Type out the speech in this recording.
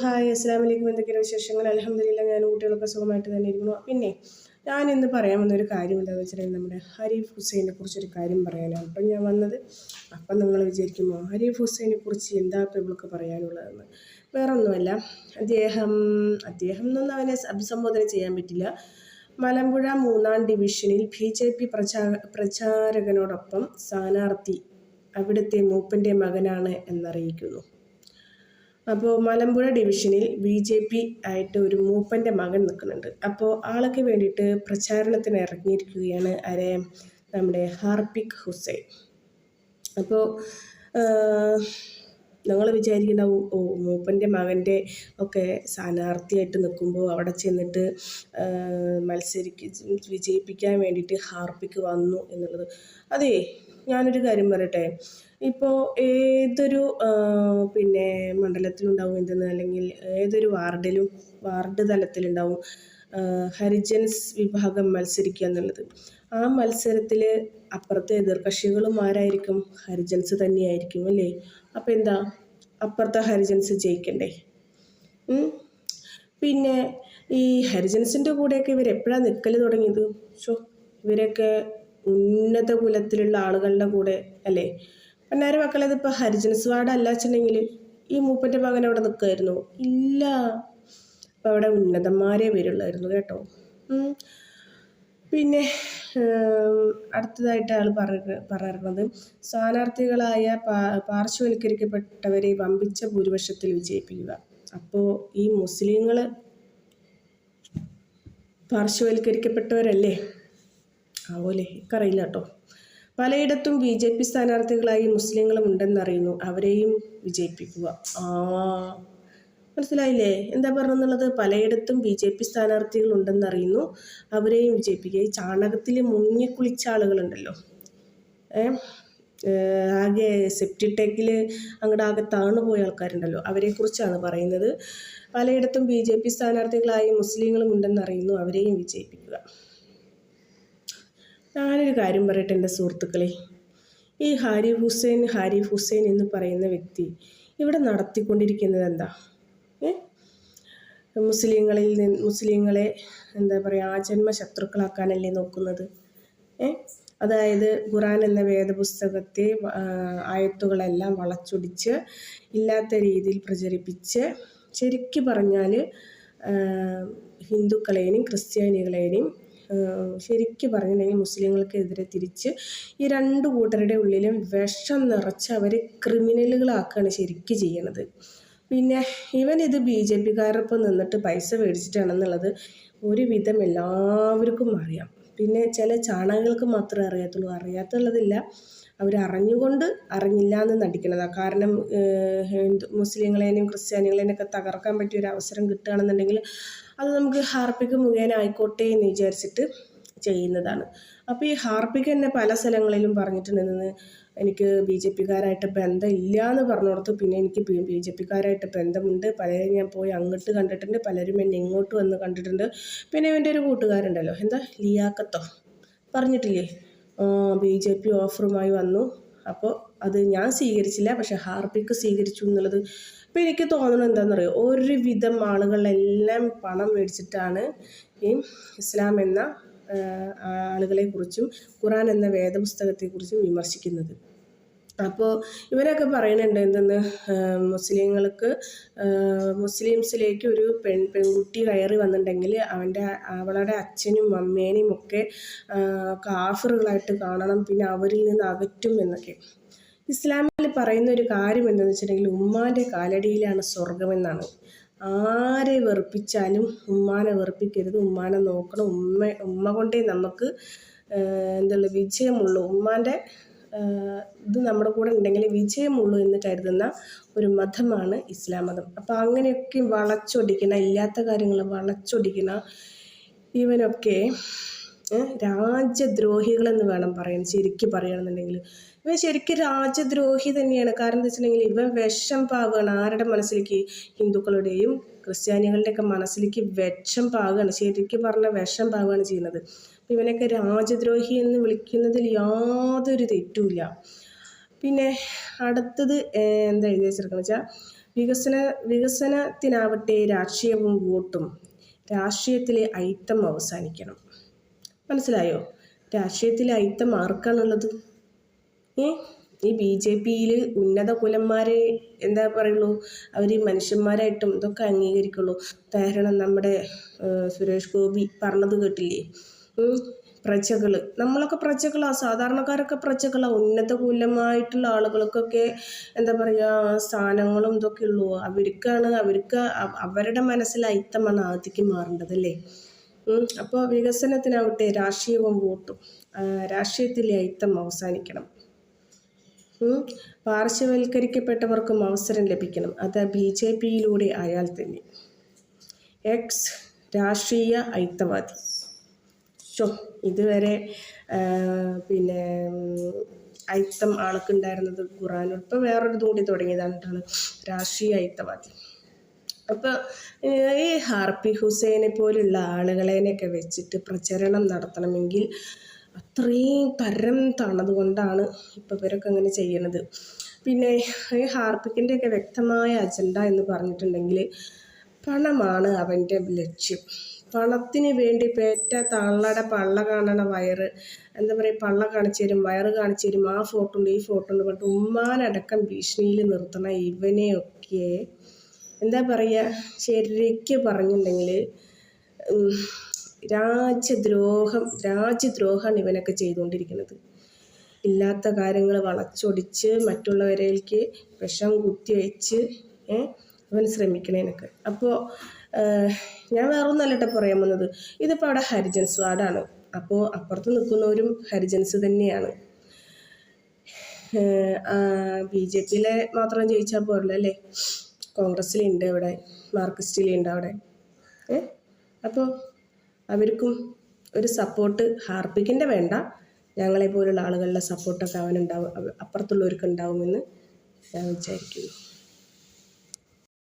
Hi അസ്സാം വലൈക്കും എന്തൊക്കെയാണ് വിശേഷങ്ങൾ? അലഹമില്ല ഞാൻ കുട്ടികളൊക്കെ സുഖമായിട്ട് തന്നെ ഇരിക്കുന്നു. പിന്നെ ഞാൻ ഇന്ന് പറയാൻ വന്നൊരു കാര്യം എന്താണെന്ന് വെച്ചിട്ടുണ്ടെങ്കിൽ നമ്മുടെ ഹരീഫ് ഹുസൈനെ കുറിച്ചൊരു കാര്യം പറയാനാണ്. അപ്പം ഞാൻ വന്നത് അപ്പം നിങ്ങൾ വിചാരിക്കുമോ ഹരീഫ് ഹുസൈനെ കുറിച്ച് എന്താ ഇപ്പം ഇവൾക്ക് പറയാനുള്ളതെന്ന്? വേറെ ഒന്നുമല്ല അദ്ദേഹം അദ്ദേഹം എന്നൊന്നും അവനെ അഭിസംബോധന ചെയ്യാൻ പറ്റില്ല. മലമ്പുഴ മൂന്നാം ഡിവിഷനിൽ ബി ജെ പി പ്രചാ പ്രചാരകനോടൊപ്പം സ്ഥാനാർത്ഥി അവിടുത്തെ മൂപ്പന്റെ മകനാണ് എന്നറിയിക്കുന്നു. അപ്പോൾ മലമ്പുഴ ഡിവിഷനിൽ ബി ജെ പി ആയിട്ട് ഒരു മൂപ്പന്റെ മകൻ നിൽക്കുന്നുണ്ട്. അപ്പോൾ ആളൊക്കെ വേണ്ടിയിട്ട് പ്രചാരണത്തിന് ഇറങ്ങിയിരിക്കുകയാണ് ആരെ നമ്മുടെ ഹാർപിക് ഹുസൈൻ. അപ്പോൾ നിങ്ങൾ വിചാരിക്കുന്നുണ്ടാവും ഓ മൂപ്പന്റെ മകന്റെ ഒക്കെ സ്ഥാനാർത്ഥിയായിട്ട് നിൽക്കുമ്പോൾ അവിടെ ചെന്നിട്ട് മത്സരിക്ക് വിജയിപ്പിക്കാൻ വേണ്ടിയിട്ട് ഹാർപ്പിക്ക് വന്നു എന്നുള്ളത്. അതേ ഞാനൊരു കാര്യം പറയട്ടെ. ഇപ്പോൾ ഏതൊരു പിന്നെ മണ്ഡലത്തിലുണ്ടാവും എന്തെന്ന് അല്ലെങ്കിൽ ഏതൊരു വാർഡിലും വാർഡ് തലത്തിലുണ്ടാവും ഹരിജൻസ് വിഭാഗം മത്സരിക്കുക എന്നുള്ളത്. ആ മത്സരത്തിൽ അപ്പുറത്തെ എതിർകക്ഷികളും ആരായിരിക്കും? ഹരിജൻസ് തന്നെയായിരിക്കും അല്ലേ? അപ്പോൾ എന്താ? അപ്പുറത്തെ ഹരിജൻസ് ജയിക്കണ്ടേ? പിന്നെ ഈ ഹരിജൻസിന്റെ കൂടെയൊക്കെ ഇവർ എപ്പോഴാണ് നിൽക്കൽ തുടങ്ങിയത്? ഷോ ഇവരൊക്കെ ഉന്നത കുലത്തിലുള്ള ആളുകളുടെ കൂടെ അല്ലേ? പൊന്നാര മക്കളെ ഇതിപ്പോൾ ഹരിജൻസ് വാർഡ് അല്ല വെച്ചിട്ടുണ്ടെങ്കിൽ ഈ മൂപ്പന്റെ മകൻ അവിടെ നിൽക്കുമായിരുന്നു ഇല്ല. അപ്പോൾ അവിടെ ഉന്നതന്മാരെ വരുള്ളായിരുന്നു കേട്ടോ. പിന്നെ അടുത്തതായിട്ട് ആൾ പറഞ്ഞ പറഞ്ഞിരുന്നത് സ്ഥാനാർത്ഥികളായ പാർശ്വവൽക്കരിക്കപ്പെട്ടവരെ വമ്പിച്ച ഭൂരിപക്ഷത്തിൽ വിജയിപ്പിക്കുക. അപ്പോൾ ഈ മുസ്ലിങ്ങൾ പാർശ്വവൽക്കരിക്കപ്പെട്ടവരല്ലേ? ആവോലെ എനിക്കറിയില്ല കേട്ടോ. പലയിടത്തും ബി ജെ പി സ്ഥാനാർത്ഥികളായി മുസ്ലിങ്ങളും ഉണ്ടെന്നറിയുന്നു. അവരെയും വിജയിപ്പിക്കുക. ആ മനസ്സിലായില്ലേ? എന്താ പറഞ്ഞെന്നുള്ളത്? പലയിടത്തും ബി ജെ പി സ്ഥാനാർത്ഥികൾ ഉണ്ടെന്നറിയുന്നു. അവരെയും വിജയിപ്പിക്കുക. ഈ ചാണകത്തിൽ മുങ്ങിക്കുളിച്ച ആളുകളുണ്ടല്ലോ. ഏ ആകെ സെപ്റ്റി ടേക്കിൽ അങ്ങോട്ട് ആകെ താണു പോയ ആൾക്കാരുണ്ടല്ലോ. അവരെക്കുറിച്ചാണ് പറയുന്നത്. പലയിടത്തും ബി ജെ പി സ്ഥാനാർത്ഥികളായി മുസ്ലിങ്ങളും ഉണ്ടെന്നറിയുന്നു. അവരെയും വിജയിപ്പിക്കുക. ഞാനൊരു കാര്യം പറയട്ടെ എന്റെ സുഹൃത്തുക്കളെ. ഈ ഹാരി ഹുസൈൻ ഹാരി ഹുസൈൻ എന്ന് പറയുന്ന വ്യക്തി ഇവിടെ നടത്തിക്കൊണ്ടിരിക്കുന്നത് എന്താ? മുസ്ലിങ്ങളിൽ നിന്ന് മുസ്ലിങ്ങളെ എന്താ പറയുക ആജന്മ ശത്രുക്കളാക്കാനല്ലേ നോക്കുന്നത്? അതായത് ഖുറാൻ എന്ന വേദപുസ്തകത്തെ ആയത്തുകളെല്ലാം വളച്ചൊടിച്ച് ഇല്ലാത്ത രീതിയിൽ പ്രചരിപ്പിച്ച് ശരിക്കു പറഞ്ഞാൽ ഹിന്ദുക്കളെയും ക്രിസ്ത്യാനികളെയും ശരിക്കും പറഞ്ഞിട്ടുണ്ടെങ്കിൽ മുസ്ലിങ്ങൾക്കെതിരെ തിരിച്ച് ഈ രണ്ട് കൂട്ടരുടെ ഉള്ളിലും വിഷം നിറച്ച് അവരെ ക്രിമിനലുകളാക്കുകയാണ് ശരിക്കും ചെയ്യണത്. പിന്നെ ഇവൻ ഇത് ബി ജെ പിക്കാരൊപ്പം നിന്നിട്ട് പൈസ മേടിച്ചിട്ടാണെന്നുള്ളത് ഒരുവിധം എല്ലാവർക്കും അറിയാം. പിന്നെ ചില ചാണകങ്ങൾക്ക് മാത്രമേ അറിയാത്തുള്ളൂ. അറിയാത്തുള്ളതില്ല. അവർ അറിഞ്ഞുകൊണ്ട് അറിഞ്ഞില്ല എന്ന് നടിക്കണതാണ് കാരണം ഹിന്ദു മുസ്ലിങ്ങളെയും ക്രിസ്ത്യാനികളെയും ഒക്കെ തകർക്കാൻ പറ്റിയ ഒരു അവസരം കിട്ടുകയാണെന്നുണ്ടെങ്കിൽ അത് നമുക്ക് ഹാർപ്പിക്ക് മുഖേന ആയിക്കോട്ടെ എന്ന് വിചാരിച്ചിട്ട് ചെയ്യുന്നതാണ്. അപ്പോൾ ഈ ഹാർപ്പിക്ക് തന്നെ പല സ്ഥലങ്ങളിലും പറഞ്ഞിട്ടുണ്ടെന്ന് എനിക്ക് ബി ജെ പിക്കാരായിട്ട് ബന്ധമില്ല എന്ന് പറഞ്ഞോടത്ത് പിന്നെ എനിക്ക് ബി ജെ പിക്കാരായിട്ട് ബന്ധമുണ്ട്. പലരും ഞാൻ പോയി അങ്ങോട്ട് കണ്ടിട്ടുണ്ട് പലരും എന്നെ ഇങ്ങോട്ട് വന്ന് കണ്ടിട്ടുണ്ട്. പിന്നെ എന്റെ ഒരു കൂട്ടുകാരുണ്ടല്ലോ എന്താ? ലിയാക്കത്തോ. പറഞ്ഞിട്ടില്ലേ? ബി ജെ പി ഓഫറുമായി വന്നു. അപ്പോൾ അത് ഞാൻ സ്വീകരിച്ചില്ല പക്ഷേ ഹാർപ്പിക്ക് സ്വീകരിച്ചു എന്നുള്ളത് ഇപ്പം എനിക്ക് തോന്നുന്നത് എന്താണെന്നറിയോ? ഒരുവിധം ആളുകളെല്ലാം പണം മേടിച്ചിട്ടാണ് ഈ ഇസ്ലാം എന്ന ആളുകളെക്കുറിച്ചും ഖുറാൻ എന്ന വേദപുസ്തകത്തെക്കുറിച്ചും വിമർശിക്കുന്നത്. അപ്പോൾ ഇവരൊക്കെ പറയുന്നുണ്ട് എന്തെന്ന് മുസ്ലിങ്ങൾക്ക് മുസ്ലിംസിലേക്ക് ഒരു പെൺ പെൺകുട്ടി കയറി വന്നിട്ടുണ്ടെങ്കിൽ അവന്റെ അവളുടെ അച്ഛനും അമ്മേനെയും ഒക്കെ കാഫറുകളായിട്ട് കാണണം പിന്നെ അവരിൽ നിന്ന് അകറ്റും എന്നൊക്കെ. ഇസ്ലാമിൽ പറയുന്ന ഒരു കാര്യം എന്താണെന്ന് വെച്ചിട്ടുണ്ടെങ്കിൽ ഉമ്മാന്റെ കാലടിയിലാണ് സ്വർഗമെന്നാണ് ആരെ വെറുപ്പിച്ചാലും ഉമ്മാനെ വെറുപ്പിക്കരുത് ഉമ്മാനെ നോക്കണം. ഉമ്മ ഉമ്മ കൊണ്ടേ നമുക്ക് എന്തുള്ള വിജയമുള്ളൂ. ഉമ്മാന്റെ ഇത് നമ്മുടെ കൂടെ ഉണ്ടെങ്കിൽ വിജയമുള്ളൂ എന്ന് കരുതുന്ന ഒരു മതമാണ് ഇസ്ലാം മതം അപ്പോൾ അങ്ങനെയൊക്കെ വളച്ചൊടിക്കണ ഇല്ലാത്ത കാര്യങ്ങൾ വളച്ചൊടിക്കണ ഇവനൊക്കെ രാജ്യദ്രോഹികളെന്ന് വേണം പറയാൻ ശരിക്കും പറയുകയാണെന്നുണ്ടെങ്കിൽ. ഇവൻ ശരിക്കും രാജ്യദ്രോഹി തന്നെയാണ്. കാരണം എന്താ വെച്ചിട്ടുണ്ടെങ്കിൽ ഇവൻ വിഷം പാവുകയാണ്. ആരുടെ മനസ്സിലേക്ക്? ഹിന്ദുക്കളുടെയും ക്രിസ്ത്യാനികളുടെയൊക്കെ മനസ്സിലേക്ക് വിഷം പാകുകയാണ് ശരിക്കും പറഞ്ഞ വിഷം പാകുകയാണ് ചെയ്യുന്നത്. ഇവനൊക്കെ രാജ്യദ്രോഹി എന്ന് വിളിക്കുന്നതിൽ യാതൊരു തെറ്റുമില്ല. പിന്നെ അടുത്തത് എന്താ എഴുതി വെച്ചിരിക്കുന്നത് വെച്ചാൽ വികസന വികസനത്തിനാവട്ടെ രാഷ്ട്രീയവും വോട്ടും രാഷ്ട്രീയത്തിലെ ഐറ്റം അവസാനിക്കണം. മനസ്സിലായോ? രാഷ്ട്രീയത്തിലെ ഐറ്റം ആർക്കാണുള്ളത്? ഈ ബി ജെ പിയിൽ ഉന്നത കുലന്മാരെ എന്താ പറയുള്ളൂ? അവർ മനുഷ്യന്മാരായിട്ടും ഇതൊക്കെ അംഗീകരിക്കുള്ളൂ. ഉദാഹരണം നമ്മുടെ സുരേഷ് ഗോപി പറഞ്ഞത് കേട്ടില്ലേ? പ്രജകൾ നമ്മളൊക്കെ പ്രജകളാണ് സാധാരണക്കാരൊക്കെ പ്രജകളാണ് ഉന്നത കുലമായിട്ടുള്ള ആളുകൾക്കൊക്കെ എന്താ പറയുക സ്ഥാനങ്ങളും ഇതൊക്കെ ഉള്ളൂ. അവർക്കാണ് അവർക്ക് അവരുടെ മനസ്സിൽ അയിത്തമാണ് ആദ്യം മാറേണ്ടത് അല്ലേ? അപ്പോൾ വികസനത്തിനാവട്ടെ രാഷ്ട്രീയവും വോട്ടും രാഷ്ട്രീയത്തിലെ അയിത്തം അവസാനിക്കണം. പാർശ്വവൽക്കരിക്കപ്പെട്ടവർക്കും അവസരം ലഭിക്കണം. അത് ബി ജെ പിയിലൂടെ ആയാൽ തന്നെ. എക്സ് രാഷ്ട്രീയ ഐത്തവാദി ഷോ ഇതുവരെ പിന്നെ ഐത്തം ആൾക്കുണ്ടായിരുന്നത് ഖുറാൻ ഇപ്പം വേറൊരു കൂടി തുടങ്ങിയതാണ് രാഷ്ട്രീയ ഐത്തവാദി അപ്പോൾ ഈ ഹാർപ്പി ഹുസൈനെ പോലുള്ള ആളുകളെയൊക്കെ വെച്ചിട്ട് പ്രചരണം നടത്തണമെങ്കിൽ അത്രയും തരം തണതുകൊണ്ടാണ് ഇപ്പോൾ ഇവരൊക്കെ അങ്ങനെ ചെയ്യണത്. പിന്നെ ഈ ഹാർപ്പിക്കിന്റെയൊക്കെ വ്യക്തമായ അജണ്ട എന്ന് പറഞ്ഞിട്ടുണ്ടെങ്കിൽ പണമാണ് അവന്റെ ലക്ഷ്യം. പണത്തിന് വേണ്ടി പേറ്റ തള്ളട പള്ള കാണണ വയറ് എന്താ പറയുക പള്ള കാണിച്ചു തരും വയറ് കാണിച്ചു തരും. ആ ഫോട്ടോ ഉണ്ട് ഈ ഫോട്ടോ ഉണ്ട് പറഞ്ഞിട്ട് ഉമ്മാനടക്കം ഭീഷണിയിൽ നിർത്തണ ഇവനെയൊക്കെ എന്താ പറയുക ശരിക്ക് പറഞ്ഞിട്ടുണ്ടെങ്കിൽ രാജ്യദ്രോഹം രാജ്യദ്രോഹമാണ് ഇവനൊക്കെ ചെയ്തുകൊണ്ടിരിക്കുന്നത്. ഇല്ലാത്ത കാര്യങ്ങൾ വളച്ചൊടിച്ച് മറ്റുള്ളവരേക്ക് വിഷം കുത്തിവെച്ച് അവൻ ശ്രമിക്കണേനൊക്കെ. അപ്പോൾ ഞാൻ വേറെ ഒന്നല്ല പറയാൻ വന്നത് ഇതിപ്പോൾ അവിടെ ഹരിജൻസ് വാർഡാണ് അപ്പോൾ അപ്പുറത്ത് നിൽക്കുന്നവരും ഹരിജൻസ് തന്നെയാണ്. ബി ജെ പിയിലെ മാത്രം ജയിച്ചാൽ പോരല്ലോ അല്ലേ? കോൺഗ്രസ്സിലുണ്ട് ഇവിടെ മാർക്സിസ്റ്റിലുണ്ട് അവിടെ. അപ്പോൾ അവർക്കും ഒരു സപ്പോർട്ട് ഹാർപ്പിക്കിന്റെ വേണ്ട. ഞങ്ങളെ പോലുള്ള ആളുകളുടെ സപ്പോർട്ടൊക്കെ അവനുണ്ടാവും അവ- അപ്പുറത്തുള്ളവർക്ക് ഉണ്ടാവുമെന്ന് ഞാൻ വിചാരിക്കുന്നു.